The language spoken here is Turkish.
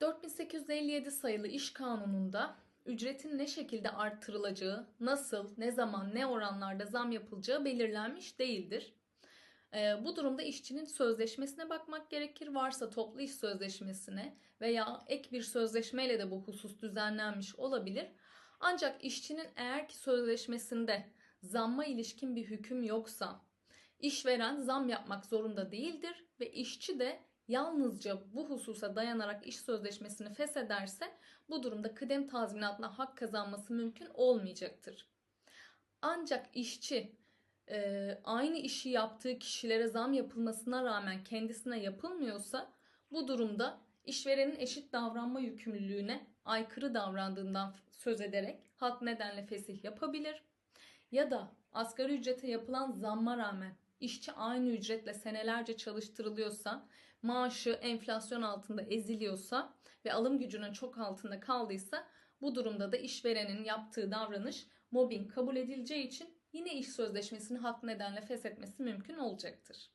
4857 sayılı iş kanununda ücretin ne şekilde arttırılacağı, nasıl, ne zaman, ne oranlarda zam yapılacağı belirlenmiş değildir. Ee, bu durumda işçinin sözleşmesine bakmak gerekir. Varsa toplu iş sözleşmesine veya ek bir sözleşmeyle de bu husus düzenlenmiş olabilir. Ancak işçinin eğer ki sözleşmesinde zamma ilişkin bir hüküm yoksa işveren zam yapmak zorunda değildir ve işçi de yalnızca bu hususa dayanarak iş sözleşmesini feshederse bu durumda kıdem tazminatına hak kazanması mümkün olmayacaktır. Ancak işçi e, aynı işi yaptığı kişilere zam yapılmasına rağmen kendisine yapılmıyorsa bu durumda işverenin eşit davranma yükümlülüğüne aykırı davrandığından söz ederek hak nedenle fesih yapabilir. Ya da asgari ücrete yapılan zamma rağmen işçi aynı ücretle senelerce çalıştırılıyorsa, maaşı enflasyon altında eziliyorsa ve alım gücünün çok altında kaldıysa bu durumda da işverenin yaptığı davranış mobbing kabul edileceği için yine iş sözleşmesini hak nedenle feshetmesi mümkün olacaktır.